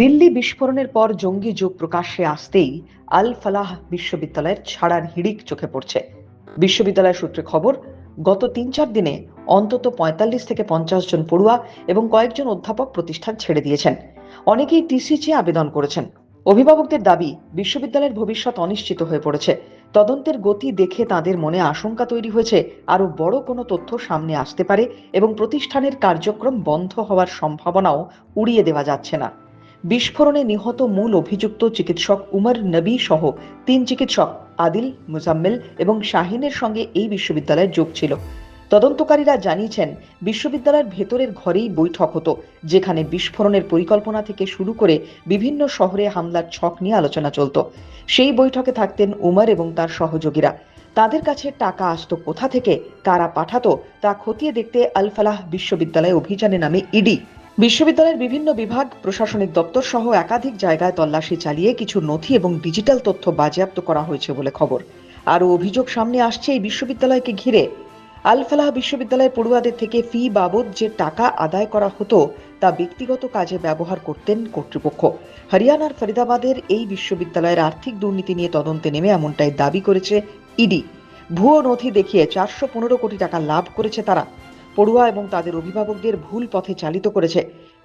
দিল্লি বিস্ফোরণের পর জঙ্গি যুগ প্রকাশ্যে আসতেই আল ফালাহ বিশ্ববিদ্যালয়ের ছাড়ার হিড়িক চোখে পড়ছে। বিশ্ববিদ্যালয় সূত্রে খবর, গত তিন চার দিনে অন্তত পঁয়তাল্লিশ থেকে পঞ্চাশ জন পড়ুয়া এবং কয়েকজন অধ্যাপক প্রতিষ্ঠান ছেড়ে দিয়েছেন। অনেকেই টিসি চেয়ে আবেদন করেছেন। অভিভাবকদের দাবি, বিশ্ববিদ্যালয়ের ভবিষ্যৎ অনিশ্চিত হয়ে পড়েছে। তদন্তের গতি দেখে তাদের মনে আশঙ্কা তৈরি হয়েছে, আরও বড় কোনো তথ্য সামনে আসতে পারে এবং প্রতিষ্ঠানের কার্যক্রম বন্ধ হওয়ার সম্ভাবনাও উড়িয়ে দেওয়া যাচ্ছে না। বিস্ফোরণে নিহত মূল অভিযুক্ত চিকিৎসক উমর নবী সহ তিন চিকিৎসক আদিল, মুজাম্মেল এবং শাহিনের সঙ্গে এই বিশ্ববিদ্যালয়ের যোগ ছিল। তদন্তকারীরা জানিয়েছেন, বিশ্ববিদ্যালয়ের ভেতরের ঘরেই বৈঠক হতো, যেখানে বিস্ফোরণের পরিকল্পনা থেকে শুরু করে বিভিন্ন শহরে হামলার ছক নিয়ে আলোচনা চলত। সেই বৈঠকে থাকতেন উমর এবং তার সহযোগীরা। তাদের কাছে টাকা আসতো কোথা থেকে, কারা পাঠাতো, তা খতিয়ে দেখতে আলফালাহ বিশ্ববিদ্যালয় অভিযানে নামে ইডি। বিশ্ববিদ্যালয়ের বিভিন্ন বিভাগ, প্রশাসনিক দপ্তর সহ একাধিক জায়গায় তল্লাশি চালিয়ে কিছু নথি এবং ডিজিটাল তথ্য বাজেয়াপ্ত করা হয়েছে বলে খবর। আরও অভিযোগ সামনে আসছে এই বিশ্ববিদ্যালয়কে ঘিরে। আল ফালাহ বিশ্ববিদ্যালয়ের পড়ুয়াদের থেকে ফি বাবদ যে টাকা আদায় করা হতো, তা ব্যক্তিগত কাজে ব্যবহার করতেন কর্তৃপক্ষ। হরিয়ানার ফরিদাবাদের এই বিশ্ববিদ্যালয়ের আর্থিক দুর্নীতি নিয়ে তদন্তে নেমে এমনটাই দাবি করেছে ইডি। ভুয়ো নথি দেখিয়ে চারশো পনেরো কোটি টাকা লাভ করেছে তারা। পড়ুয়া এবং তাদের অভিভাবকদের ভুল পথে চালিত করেছে।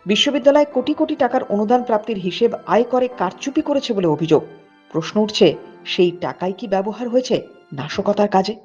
বিশ্ববিদ্যালয় কোটি কোটি টাকার অনুদান প্রাপ্তির হিসেব আয় করে কারচুপি করেছে বলে অভিযোগ। প্রশ্ন উঠছে, সেই টাকাই কি ব্যবহার হয়েছে? নাশকতার কাজে।